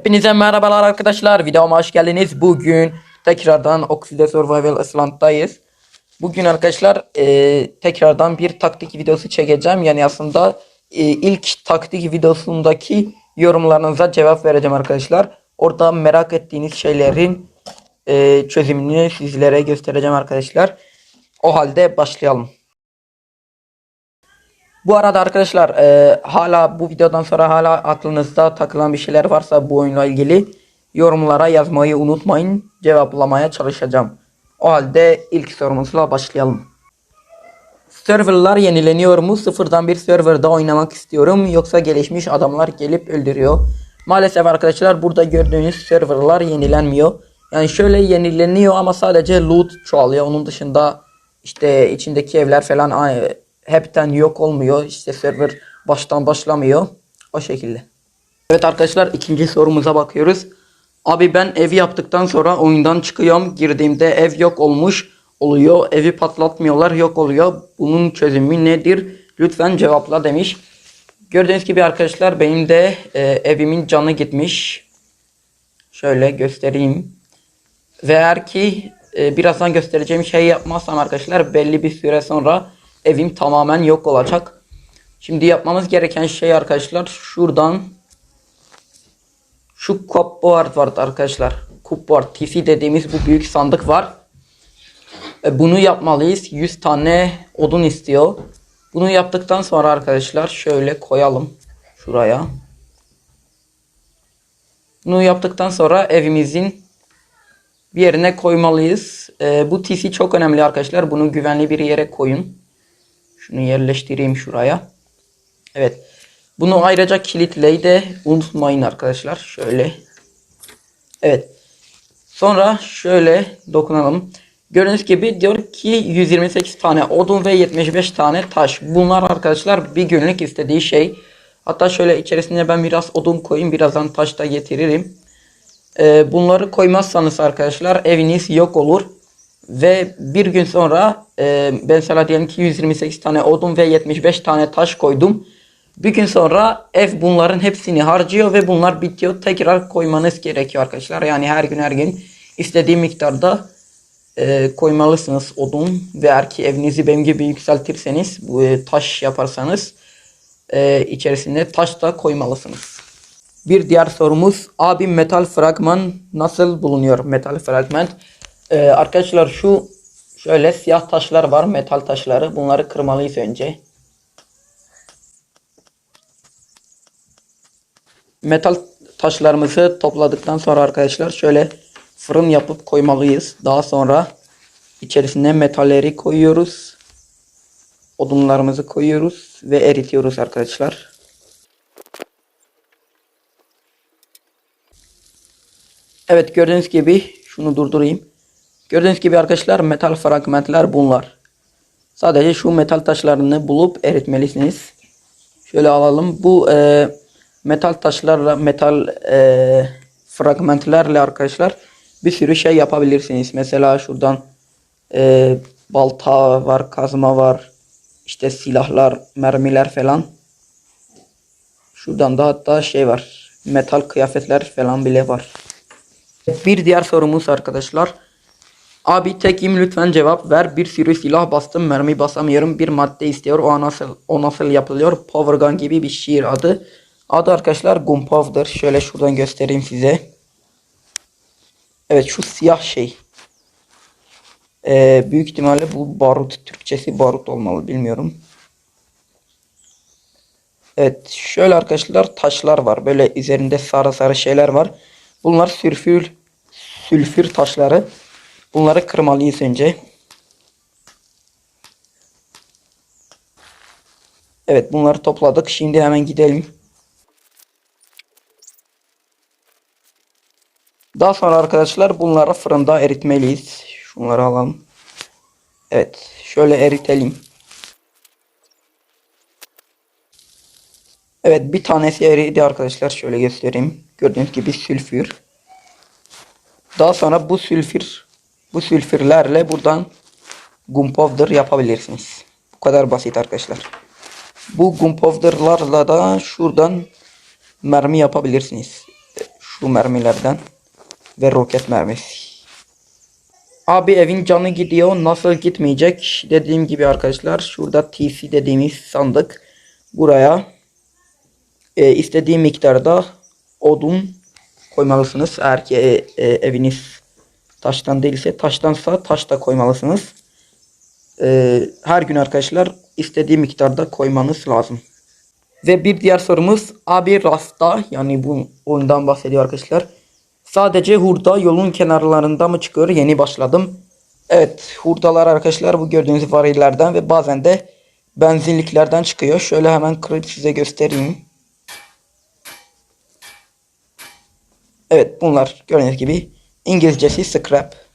Hepinize merhabalar arkadaşlar. Videoma hoş geldiniz. Bugün tekrardan Oxide Survival Island'dayız. Bugün arkadaşlar e, tekrardan bir taktik videosu çekeceğim. Yani aslında e, ilk taktik videosundaki yorumlarınıza cevap vereceğim arkadaşlar. Orada merak ettiğiniz şeylerin e, çözümünü sizlere göstereceğim arkadaşlar. O halde başlayalım. Bu arada arkadaşlar e, hala bu videodan sonra hala aklınızda takılan bir şeyler varsa bu oyunla ilgili yorumlara yazmayı unutmayın. Cevaplamaya çalışacağım. O halde ilk sorumuzla başlayalım. Serverlar yenileniyor mu? Sıfırdan bir serverda oynamak istiyorum. Yoksa gelişmiş adamlar gelip öldürüyor. Maalesef arkadaşlar burada gördüğünüz serverlar yenilenmiyor. Yani şöyle yenileniyor ama sadece loot çoğalıyor. Onun dışında işte içindeki evler falan ay- hepten yok olmuyor. İşte server baştan başlamıyor. O şekilde. Evet arkadaşlar ikinci sorumuza bakıyoruz. Abi ben evi yaptıktan sonra oyundan çıkıyorum. Girdiğimde ev yok olmuş oluyor. Evi patlatmıyorlar yok oluyor. Bunun çözümü nedir? Lütfen cevapla demiş. Gördüğünüz gibi arkadaşlar benim de e, evimin canı gitmiş. Şöyle göstereyim. Ve eğer ki e, birazdan göstereceğim şeyi yapmazsam arkadaşlar belli bir süre sonra evim tamamen yok olacak. Şimdi yapmamız gereken şey arkadaşlar şuradan şu cupboard var arkadaşlar. Cupboard TC dediğimiz bu büyük sandık var. E, bunu yapmalıyız. 100 tane odun istiyor. Bunu yaptıktan sonra arkadaşlar şöyle koyalım şuraya. Bunu yaptıktan sonra evimizin bir yerine koymalıyız. E, bu TC çok önemli arkadaşlar. Bunu güvenli bir yere koyun. Şunu yerleştireyim şuraya. Evet. Bunu ayrıca kilitleyi de unutmayın arkadaşlar. Şöyle. Evet. Sonra şöyle dokunalım. Gördüğünüz gibi diyor ki 128 tane odun ve 75 tane taş. Bunlar arkadaşlar bir günlük istediği şey. Hatta şöyle içerisine ben biraz odun koyayım. Birazdan taş da getiririm. Ee, bunları koymazsanız arkadaşlar eviniz yok olur. Ve bir gün sonra e, ben sana diyelim ki 128 tane odun ve 75 tane taş koydum. Bir gün sonra ev bunların hepsini harcıyor ve bunlar bitiyor. Tekrar koymanız gerekiyor arkadaşlar. Yani her gün her gün istediği miktarda e, koymalısınız odun. Ve eğer ki evinizi benim gibi yükseltirseniz bu e, taş yaparsanız e, içerisine taş da koymalısınız. Bir diğer sorumuz abi metal fragman nasıl bulunuyor metal fragment? Ee, arkadaşlar şu şöyle siyah taşlar var metal taşları bunları kırmalıyız önce. Metal taşlarımızı topladıktan sonra arkadaşlar şöyle fırın yapıp koymalıyız. Daha sonra içerisine metalleri koyuyoruz. Odunlarımızı koyuyoruz ve eritiyoruz arkadaşlar. Evet gördüğünüz gibi şunu durdurayım. Gördüğünüz gibi arkadaşlar metal fragmentler bunlar. Sadece şu metal taşlarını bulup eritmelisiniz. Şöyle alalım. Bu e, metal taşlarla metal e, fragmentlerle arkadaşlar bir sürü şey yapabilirsiniz. Mesela şuradan e, balta var, kazma var. işte silahlar, mermiler falan. Şuradan da hatta şey var. Metal kıyafetler falan bile var. Bir diğer sorumuz arkadaşlar. Abi tekim lütfen cevap ver. Bir sürü silah bastım mermi basamıyorum. Bir madde istiyor. O nasıl o nasıl yapılıyor? Power Gun gibi bir şiir adı. Adı arkadaşlar Gunpowder. Şöyle şuradan göstereyim size. Evet şu siyah şey. Ee, büyük ihtimalle bu barut. Türkçesi barut olmalı bilmiyorum. Evet şöyle arkadaşlar taşlar var. Böyle üzerinde sarı sarı şeyler var. Bunlar sülfür sülfür taşları. Bunları kırmalıyız önce. Evet bunları topladık. Şimdi hemen gidelim. Daha sonra arkadaşlar bunları fırında eritmeliyiz. Şunları alalım. Evet şöyle eritelim. Evet bir tanesi eridi arkadaşlar. Şöyle göstereyim. Gördüğünüz gibi sülfür. Daha sonra bu sülfür bu sülfürlerle buradan gunpowder yapabilirsiniz. Bu kadar basit arkadaşlar. Bu gunpowderlarla da şuradan mermi yapabilirsiniz. Bu mermilerden. Ve roket mermisi. Abi evin canı gidiyor. Nasıl gitmeyecek? Dediğim gibi arkadaşlar şurada TC dediğimiz sandık. Buraya e, istediği miktarda odun koymalısınız. Eğer ki e, e, eviniz taştan değilse taştansa taş da koymalısınız. E, her gün arkadaşlar istediği miktarda koymanız lazım. Ve bir diğer sorumuz abi rasta yani bu oyundan bahsediyor arkadaşlar. Sadece hurda yolun kenarlarında mı çıkıyor? Yeni başladım. Evet hurdalar arkadaşlar bu gördüğünüz varillerden ve bazen de benzinliklerden çıkıyor. Şöyle hemen kırıp size göstereyim. Evet bunlar gördüğünüz gibi İngilizcesi scrap.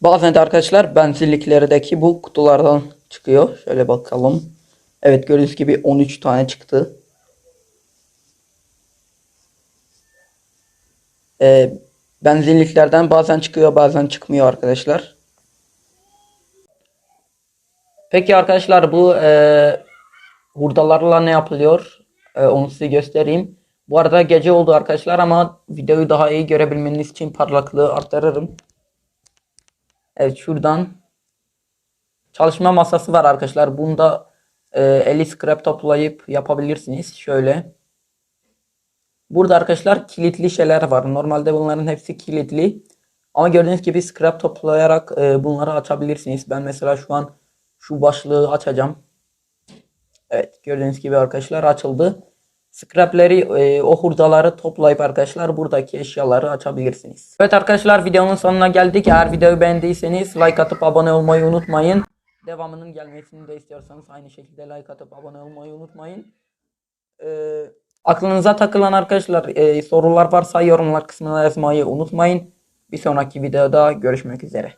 Bazen de arkadaşlar benzinliklerdeki bu kutulardan çıkıyor. Şöyle bakalım. Evet gördüğünüz gibi 13 tane çıktı. Ee, benzinliklerden bazen çıkıyor bazen çıkmıyor arkadaşlar. Peki arkadaşlar bu e, hurdalarla ne yapılıyor? E, onu size göstereyim. Bu arada gece oldu arkadaşlar ama videoyu daha iyi görebilmeniz için parlaklığı arttırırım. Evet şuradan çalışma masası var arkadaşlar. Bunda e, 50 scrap toplayıp yapabilirsiniz. Şöyle. Burada arkadaşlar kilitli şeyler var. Normalde bunların hepsi kilitli. Ama gördüğünüz gibi scrap toplayarak e, bunları açabilirsiniz. Ben mesela şu an şu başlığı açacağım. Evet gördüğünüz gibi arkadaşlar açıldı. Scrapleri e, o hurdaları toplayıp arkadaşlar buradaki eşyaları açabilirsiniz. Evet arkadaşlar videonun sonuna geldik. Eğer videoyu beğendiyseniz like atıp abone olmayı unutmayın. Devamının gelmesini de istiyorsanız aynı şekilde like atıp abone olmayı unutmayın. Ee, aklınıza takılan arkadaşlar e, sorular varsa yorumlar kısmına yazmayı unutmayın. Bir sonraki videoda görüşmek üzere.